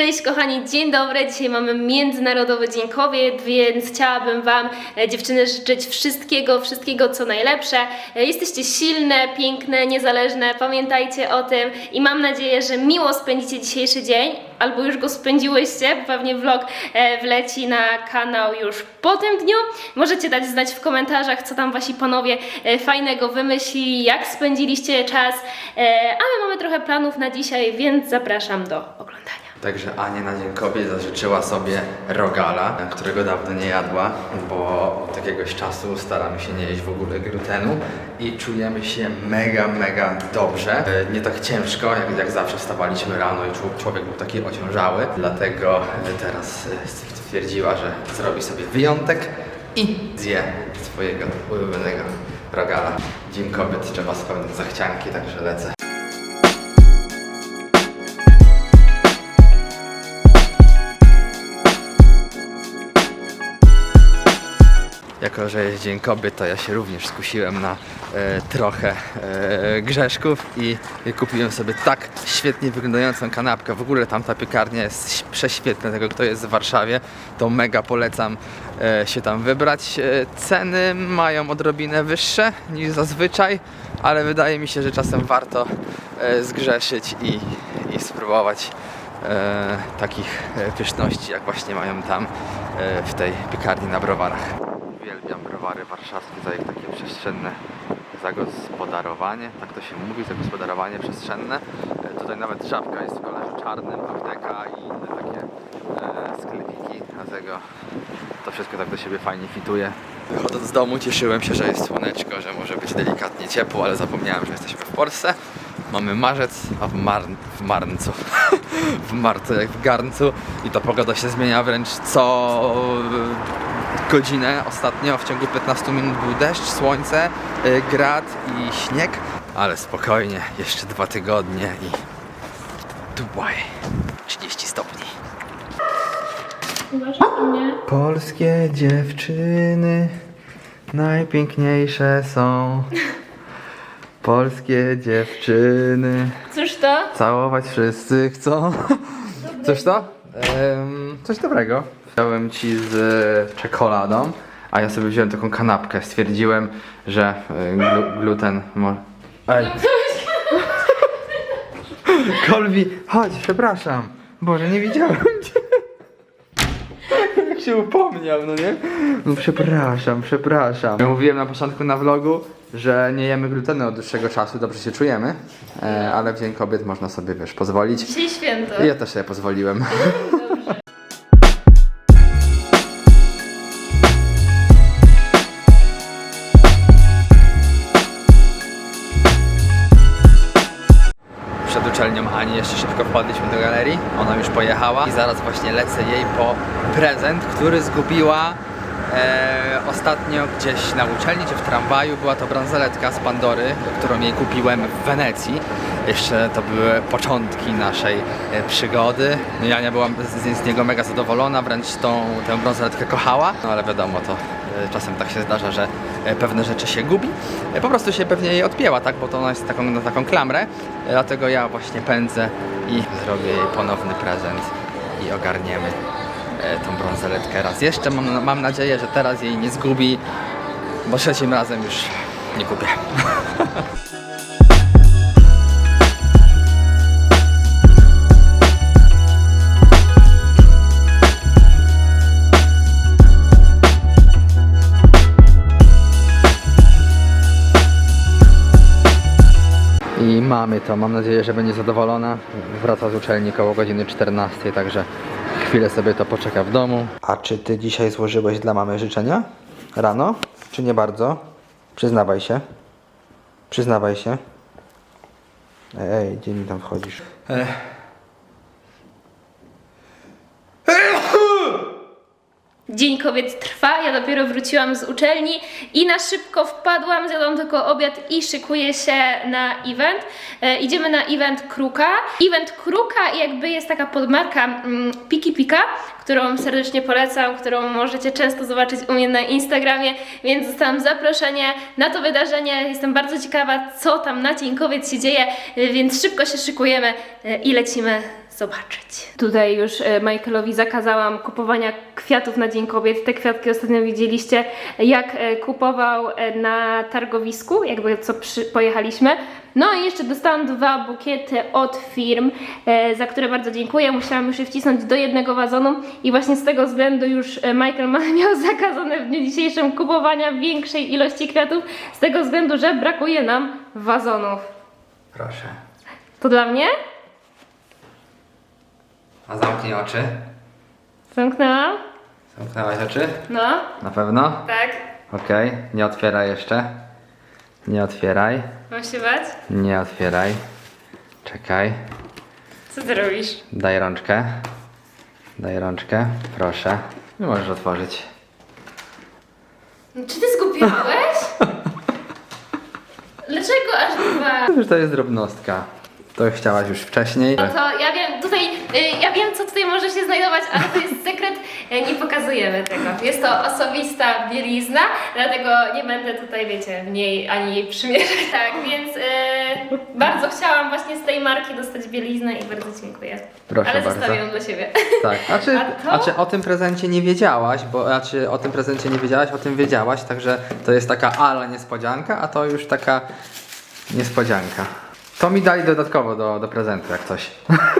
Cześć kochani, dzień dobry. Dzisiaj mamy Międzynarodowy Dzień Kobiet, więc chciałabym Wam, e, dziewczyny, życzyć wszystkiego, wszystkiego co najlepsze. E, Jesteście silne, piękne, niezależne, pamiętajcie o tym i mam nadzieję, że miło spędzicie dzisiejszy dzień, albo już go spędziłyście, bo pewnie vlog e, wleci na kanał już po tym dniu. Możecie dać znać w komentarzach, co tam Wasi panowie fajnego wymyślili, jak spędziliście czas, a my mamy trochę planów na dzisiaj, więc zapraszam do oglądania. Także Ania na Dzień Kobiet zażyczyła sobie rogala, którego dawno nie jadła, bo od jakiegoś czasu staramy się nie jeść w ogóle glutenu i czujemy się mega, mega dobrze. E, Nie tak ciężko, jak, jak zawsze wstawaliśmy rano i czł- człowiek był taki ociążały, dlatego e, teraz e, stwierdziła, że zrobi sobie wyjątek i zje swojego ulubionego rogala. Dzień Kobiet trzeba spełnić zachcianki, także lecę. Jako, że jest Dzień Kobiet, to ja się również skusiłem na e, trochę e, grzeszków i, kupiłem sobie tak świetnie wyglądającą kanapkę. W ogóle tamta piekarnia jest prześwietna, tego kto jest w Warszawie, to mega polecam e, się tam wybrać. E, ceny mają odrobinę wyższe niż zazwyczaj, ale wydaje mi się, że czasem warto e, zgrzeszyć i, i spróbować e, takich e, pyszności, jak właśnie mają tam e, w tej piekarni na browarach. Browary warszawskie za ich takie przestrzenne zagospodarowanie, tak to się mówi, zagospodarowanie przestrzenne. E, Tutaj nawet żabka jest w kolorze czarnym, apteka i inne takie e, sklepiki, dlatego to wszystko tak do siebie fajnie fituje. Wychodząc z domu cieszyłem się, że jest słoneczko, że może być delikatnie ciepło, ale zapomniałem, że jesteśmy w Polsce. Mamy marzec, a w, mar w marcu, w marcu jak w garncu i ta pogoda się zmienia wręcz co godzinę. Ostatnio w ciągu 15 minut był deszcz, słońce, y, grad i śnieg, ale spokojnie, jeszcze dwa tygodnie i Dubaj 30 stopni. Polskie dziewczyny najpiękniejsze są. Polskie dziewczyny Cóż to? całować wszyscy chcą. Coś to? Coś dobrego. Chciałem ci z czekoladą, a ja sobie wziąłem taką kanapkę. Stwierdziłem, że y, glu, gluten może. Ej. Kolbi, chodź, przepraszam. Boże, nie widziałem cię. Jak się upomniał, no nie? No przepraszam, przepraszam. Ja mówiłem na początku na vlogu, że nie jemy glutenu od dłuższego czasu, dobrze się czujemy, e, ale w Dzień Kobiet można sobie, wiesz, pozwolić. Dzisiaj święto. Ja też sobie pozwoliłem. Przed uczelnią Ani jeszcze szybko wpadliśmy do galerii. Ona już pojechała i zaraz właśnie lecę jej po prezent, który zgubiła e, ostatnio gdzieś na uczelni czy w tramwaju. Była to bransoletka z Pandory, którą jej kupiłem w Wenecji. Jeszcze to były początki naszej e, przygody. No, Jania była z, z niego mega zadowolona, wręcz tą, tę bransoletkę kochała. No ale wiadomo, to e, czasem tak się zdarza, że e, pewne rzeczy się gubi. E, Po prostu się pewnie jej odpięła, tak? Bo to ona jest taką, na taką klamrę. E, Dlatego ja właśnie pędzę i zrobię jej ponowny prezent i ogarniemy tą brązoletkę raz jeszcze. Mam, mam nadzieję, że teraz jej nie zgubi, bo trzecim razem już nie kupię. Mamy to. Mam nadzieję, że będzie zadowolona. Wraca z uczelni koło godziny 14, także chwilę sobie to poczeka w domu. A czy ty dzisiaj złożyłeś dla mamy życzenia? Rano? Czy nie bardzo? Przyznawaj się. Przyznawaj się. Ej, gdzie mi tam wchodzisz? Dzień Kobiet trwa, ja dopiero wróciłam z uczelni i na szybko wpadłam, zjadłam tylko obiad i szykuję się na event. E, idziemy na event Kruka. Event Kruka jakby jest taka podmarka mm, Piki Pika, którą serdecznie polecam, którą możecie często zobaczyć u mnie na Instagramie, więc dostałam zaproszenie na to wydarzenie. Jestem bardzo ciekawa, co tam na Dzień Kobiet się dzieje, więc szybko się szykujemy e, i lecimy zobaczyć. Tutaj już e, Michaelowi zakazałam kupowania kwiatów na Dzień Kobiet. Te kwiatki ostatnio widzieliście, jak e, kupował e, na targowisku, jakby co przy, pojechaliśmy. No i jeszcze dostałam dwa bukiety od firm, za które bardzo dziękuję. Musiałam już je wcisnąć do jednego wazonu i właśnie z tego względu już Michael ma, miał zakazane w dniu dzisiejszym kupowania większej ilości kwiatów, z tego względu, że brakuje nam wazonów. Proszę. To dla mnie? A zamknij oczy. Zamknęłam? Zamknęłaś oczy? No, Na pewno? tak. Okej, nie otwieraj jeszcze. Nie otwieraj. Mam się bać? Nie otwieraj. Czekaj. Co ty robisz? Daj rączkę. Daj rączkę, proszę. Nie możesz otworzyć. No, Czy ty zgubiłeś? Dlaczego aż dwa? Już to jest drobnostka. To chciałaś już wcześniej. No to ja wiem, tutaj, y, ja wiem co tutaj może się znajdować, ale to jest sekret, y, nie pokazujemy tego. Jest to osobista bielizna, dlatego nie będę tutaj, wiecie, w niej ani jej przymierzać. Tak, więc y, bardzo chciałam właśnie z tej marki dostać bieliznę i bardzo dziękuję. Proszę ale bardzo. zostawię ją dla siebie. Tak, a czy, A to? a czy o tym prezencie nie wiedziałaś, bo a czy o tym prezencie nie wiedziałaś, o tym wiedziałaś, także to jest taka ala niespodzianka, a to już taka niespodzianka. To mi dali dodatkowo do, do prezentu, jak coś.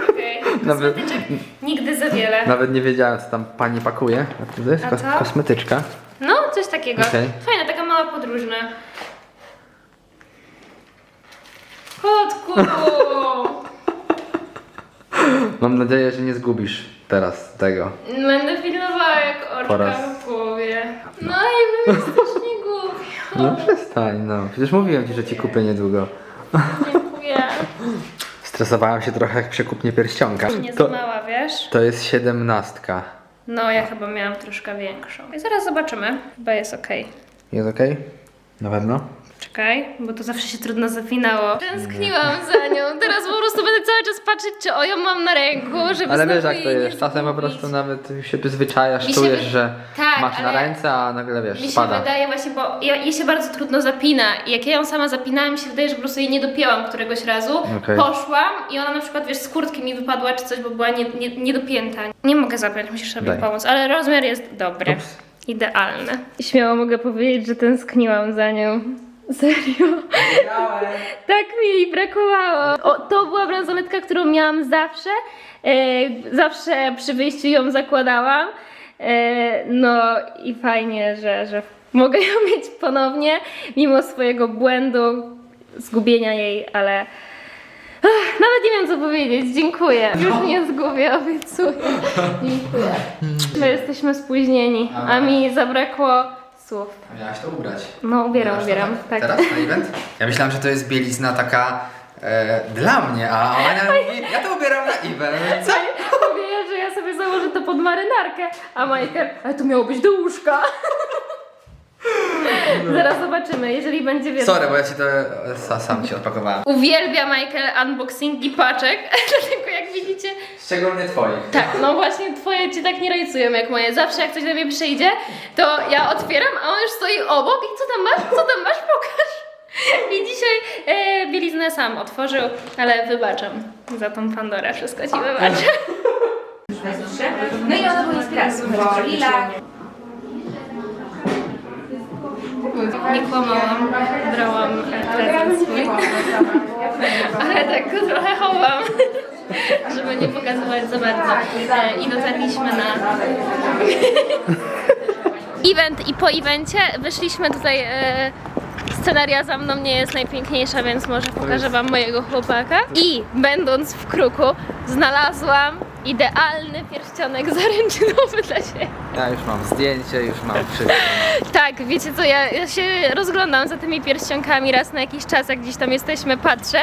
Okay. Nawet- Kosmetyczek nigdy za wiele. Nawet nie wiedziałem, co tam pani pakuje. A to jest A kos- co? kosmetyczka. No, coś takiego. Okej. Fajna, taka mała podróżna. Kotku! Mam nadzieję, że nie zgubisz teraz tego. Będę pilnowała jak orka Po raz- w głowie. No i bym strasznie głupio. No przestań, no. Przecież mówiłem ci, że ci kupię niedługo. Dziękuję. Stresowałem się trochę, jak przekupnie pierścionka. Nie To, za mała, wiesz? to jest siedemnastka. No, ja chyba miałam troszkę większą. I zaraz zobaczymy. Chyba jest okej. Jest okej? Na pewno? Czekaj, bo to zawsze się trudno zapinało. Tęskniłam za nią. Teraz po prostu będę cały czas patrzeć, czy o ją mam na ręku, żeby Ale znowu wiesz jak to jej nie jest, czasem po zgubić. prostu nawet się przyzwyczajasz, Mi się czujesz, wy- że Tak, masz na ale- ręce, a nagle wiesz, Mi się spada. wydaje właśnie, bo ja, jej się bardzo trudno zapina i jak ja ją sama zapinałam, mi się wydaje, że po prostu jej nie dopięłam któregoś razu. Okej. Poszłam i ona na przykład, wiesz, z kurtki mi wypadła czy coś, bo była nie, nie, niedopięta. Nie mogę zapiąć, musisz sobie Daj. pomóc, ale rozmiar jest dobry. Ups. Idealny. Śmiało mogę powiedzieć, że tęskniłam za nią. Serio. Tak mi jej brakowało. O, to była bransoletka, którą miałam zawsze. E, zawsze przy wyjściu ją zakładałam. E, no i fajnie, że, że mogę ją mieć ponownie, mimo swojego błędu, zgubienia jej, ale. Ach, nawet nie wiem co powiedzieć. Dziękuję. Już nie zgubię, obiecuję. Dziękuję. My jesteśmy spóźnieni, a mi zabrakło słów. Miałaś to ubrać. No, ubieram, Ubierasz ubieram. Tak. Teraz na event? Ja myślałam, że to jest bielizna taka e, dla mnie, a Ania mówi, ja to ubieram na event. Co? Mówię, że ja sobie założę to pod marynarkę, a Michael, ale to miało być do łóżka. Zaraz zobaczymy, jeżeli będzie wiesz. Sorry, bo ja ci to sa, sam ci odpakowałem. Uwielbia Michael unboxingi paczek, dlatego jak widzicie, Szczególnie twoich. tak, no właśnie twoje cię tak nie rajcują jak moje. Zawsze jak coś do mnie przyjdzie, to ja otwieram, a on już stoi obok i co tam masz? Co tam masz? Pokaż. I dzisiaj e, bieliznę sam otworzył, ale wybaczam za tą Pandorę, wszystko ci wybaczę. No i ona była inspiracją, bo Lila Nie kłamałam, brałam e, prezent swój, ale tak go trochę chowam, żeby nie pokazywać za bardzo. E, I dotarliśmy na event i po evencie wyszliśmy tutaj, e, scenaria za mną nie jest najpiękniejsza, więc może pokażę wam mojego chłopaka. I będąc w kruku znalazłam idealny pierścionek zaręczynowy dla siebie. Ja już mam zdjęcie, już mam wszystko. Tak, wiecie co, ja, ja się rozglądam za tymi pierścionkami raz na jakiś czas, jak gdzieś tam jesteśmy, patrzę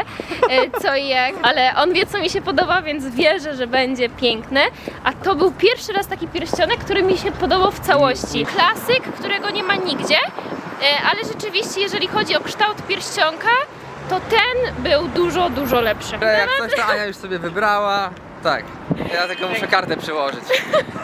e, co i jak, ale on wie co mi się podoba, więc wierzę, że będzie piękny, a to był pierwszy raz taki pierścionek, który mi się podobał w całości. Klasyk, którego nie ma nigdzie, e, ale rzeczywiście jeżeli chodzi o kształt pierścionka, to ten był dużo, dużo lepszy. Jak coś to Ania już sobie wybrała. Tak. Ja tylko muszę kartę przyłożyć.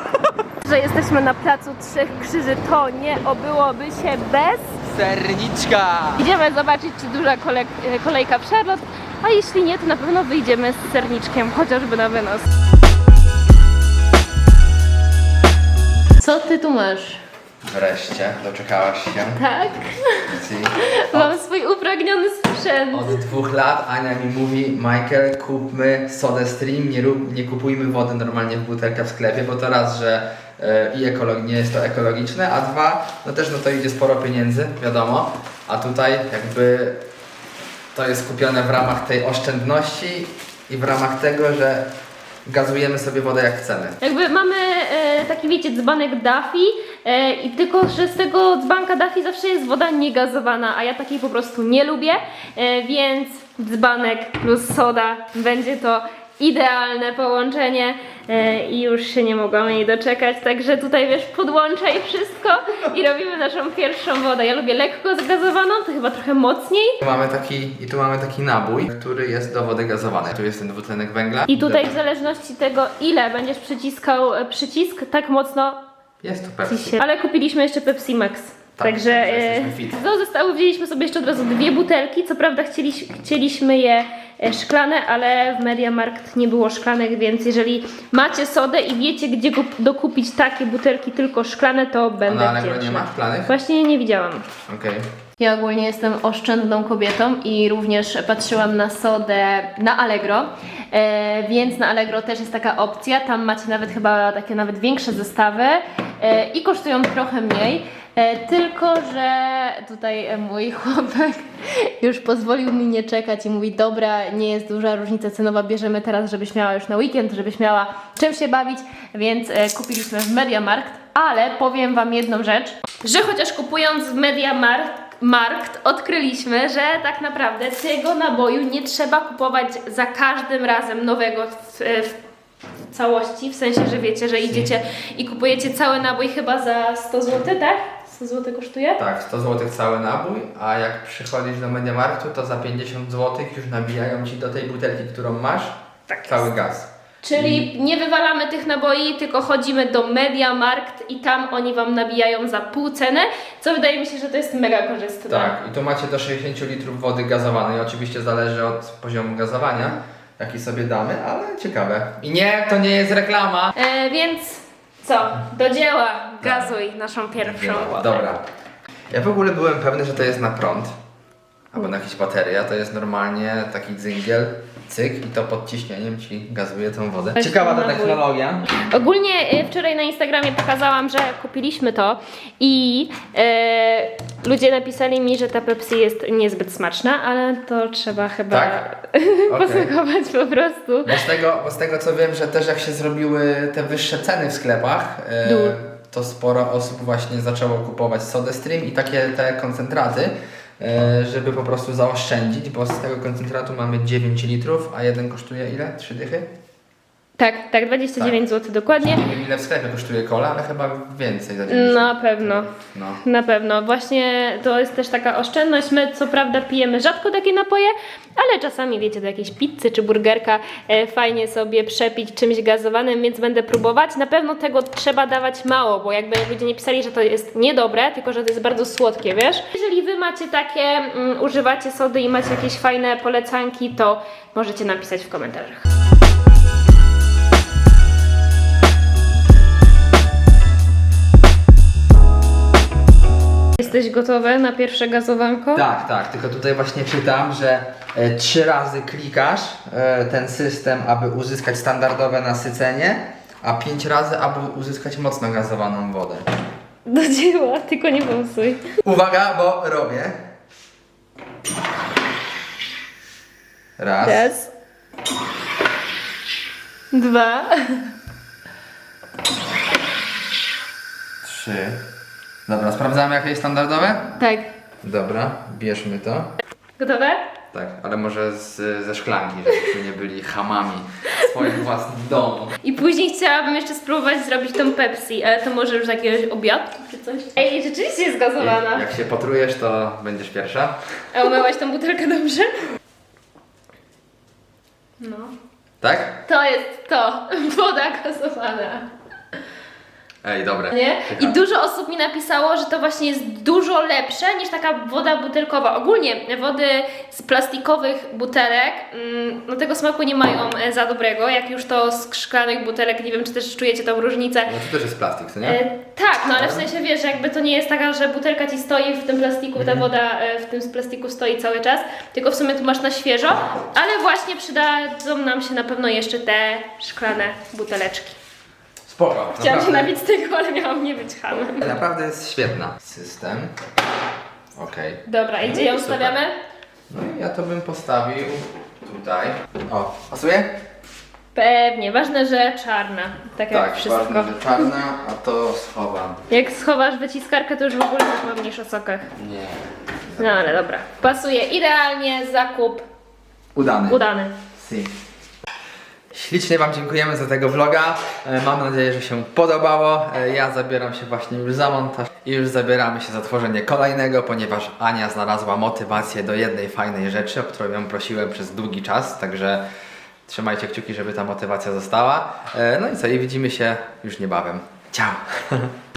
Że jesteśmy na placu Trzech Krzyży, to nie obyłoby się bez Serniczka! Idziemy zobaczyć, czy duża kolek, kolejka w Charlotte a jeśli nie, to na pewno wyjdziemy z serniczkiem, chociażby na wynos. Co ty tu masz? Wreszcie, doczekałaś się. Tak, mam swój upragniony sprzęt. Od dwóch lat Ania mi mówi, Michael, kupmy sodę stream, nie, rób, nie kupujmy wody normalnie w butelkach w sklepie, bo to raz, że e, i ekolog, nie jest to ekologiczne, a dwa, no też no to idzie sporo pieniędzy, wiadomo, a tutaj jakby to jest kupione w ramach tej oszczędności i w ramach tego, że gazujemy sobie wodę jak chcemy. Jakby mamy e, taki, wiecie, dzbanek Duffy e, i tylko, że z tego dzbanka Duffy zawsze jest woda niegazowana, a ja takiej po prostu nie lubię, e, więc dzbanek plus soda będzie to idealne połączenie e, i już się nie mogłam jej doczekać, także tutaj wiesz, podłączaj wszystko i robimy naszą pierwszą wodę. Ja lubię lekko zgazowaną, to chyba trochę mocniej. Tu mamy taki, I tu mamy taki nabój, który jest do wody gazowanej. Tu jest ten dwutlenek węgla. I tutaj w zależności tego, ile będziesz przyciskał e, przycisk, tak mocno Jest tu Ci Pepsi. się- Ale kupiliśmy jeszcze Pepsi Max. Tak, Także e, jesteśmy fit. do zestawu wzięliśmy sobie jeszcze od razu dwie butelki. Co prawda chcieliś, chcieliśmy je e, szklane, ale w Mediamarkt nie było szklanek, więc jeżeli macie sodę i wiecie gdzie kup- dokupić takie butelki tylko szklane, to A będę na Allegro nie wdzięczna. ma szklanych? Właśnie nie widziałam. Okej. Ja ogólnie jestem oszczędną kobietą i również patrzyłam na sodę na Allegro, e, więc na Allegro też jest taka opcja. Tam macie nawet chyba takie nawet większe zestawy i kosztują trochę mniej. E, tylko, że tutaj e, mój chłopak już pozwolił mi nie czekać i mówi: Dobra, nie jest duża różnica cenowa, bierzemy teraz, żebyś miała już na weekend, żebyś miała czym się bawić, więc e, kupiliśmy w Mediamarkt. Ale powiem Wam jedną rzecz, że chociaż kupując w Mediamarkt Markt odkryliśmy, że tak naprawdę tego naboju nie trzeba kupować za każdym razem nowego w, w całości, w sensie, że wiecie, że idziecie i kupujecie cały nabój chyba za 100 zł, tak? 100 zł kosztuje? Tak, 100 zł cały nabój, a jak przychodzisz do Mediamarktu, to za 50 zł już nabijają ci do tej butelki, którą masz, Tak cały gaz. Czyli nie wywalamy tych naboi, tylko chodzimy do Mediamarkt i tam oni Wam nabijają za pół cenę, co wydaje mi się, że to jest mega korzystne. Tak, i tu macie do 60 litrów wody gazowanej. Oczywiście zależy od poziomu gazowania, jaki sobie damy, ale ciekawe. I nie, to nie jest reklama. E, więc co? Do dzieła, gazuj naszą pierwszą wodę. Dobra. Ja w ogóle byłem pewny, że to jest na prąd. Albo na jakieś baterie, a to jest normalnie taki dzingiel, cyk i to pod ciśnieniem ci gazuje tą wodę. Ciekawa ta technologia. Ogólnie e, wczoraj na Instagramie pokazałam, że kupiliśmy to i e, ludzie napisali mi, że ta Pepsi jest niezbyt smaczna, ale to trzeba chyba Tak? Posmakować po prostu. Bo z, tego, bo z tego co wiem, że też jak się zrobiły te wyższe ceny w sklepach, e, Dół. to sporo osób właśnie zaczęło kupować Soda Stream i takie te koncentraty, żeby po prostu zaoszczędzić, bo z tego koncentratu mamy 9 litrów, a jeden kosztuje ile? 3 dychy? Tak, tak, 29 zł dokładnie. Nie wiem ile w sklepie kosztuje kola, ale chyba więcej za 9 Na pewno. No. Na pewno. Właśnie to jest też taka oszczędność. My co prawda pijemy rzadko takie napoje, ale czasami wiecie, do jakiejś pizzy czy burgerka e, fajnie sobie przepić czymś gazowanym, więc będę próbować. Na pewno tego trzeba dawać mało, bo jakby ludzie nie pisali, że to jest niedobre, tylko że to jest bardzo słodkie, wiesz? Jeżeli wy macie takie, mm, używacie sody i macie jakieś fajne polecanki, to możecie napisać w komentarzach. Jesteś gotowe na pierwsze gazowanko? Tak, tak, tylko tutaj właśnie czytam, że e, trzy razy klikasz e, ten system, aby uzyskać standardowe nasycenie, a pięć razy, aby uzyskać mocno gazowaną wodę. Do dzieła, tylko nie pomsuj. Uwaga, bo robię. Raz. Raz. Dwa. Trzy. Dobra, sprawdzamy jakie jest standardowe? Tak. Dobra, bierzmy to. Gotowe? Tak, ale może z, ze szklanki, żebyśmy nie byli hamami w swoim własnym domu. I później chciałabym jeszcze spróbować zrobić tą Pepsi, ale to może już z jakiegoś obiadku czy coś. Ej, rzeczywiście jest gazowana. Jak się potrujesz, to będziesz pierwsza. A umyłaś tą butelkę dobrze? No. Tak? To jest to. Woda gazowana. Ej, dobre. Nie? I dużo osób mi napisało, że to właśnie jest dużo lepsze niż taka woda butelkowa. Ogólnie wody z plastikowych butelek, mm, no tego smaku nie mają e, za dobrego, jak już to z szklanych butelek, nie wiem czy też czujecie tą różnicę. No to też jest plastik, co nie? E, tak, no ale w sensie wiesz, jakby to nie jest taka, że butelka ci stoi w tym plastiku, Mhm. ta woda e, w tym z plastiku stoi cały czas, tylko w sumie tu masz na świeżo, ale właśnie przydadzą nam się na pewno jeszcze te szklane buteleczki. Spoko. Chciałam się naprawdę. nabić z tego, ale miałam nie być hamem. Naprawdę jest świetna. System. Okej. Dobra, i gdzie ją Super. stawiamy? No i ja to bym postawił tutaj. O, pasuje? Pewnie, ważne, że czarna, tak jak wszystko. ważne, że czarna, a to schowam. Jak schowasz wyciskarkę, to już w ogóle zapomnisz o sokach. Nie. No ale dobra, pasuje idealnie, zakup Udany. udany. Si. Ślicznie Wam dziękujemy za tego vloga. E, Mam nadzieję, że się podobało. E, Ja zabieram się właśnie już za montaż i już zabieramy się za tworzenie kolejnego, ponieważ Ania znalazła motywację do jednej fajnej rzeczy, o którą ją prosiłem przez długi czas, także trzymajcie kciuki, żeby ta motywacja została. E, No i co, i widzimy się już niebawem. Ciao!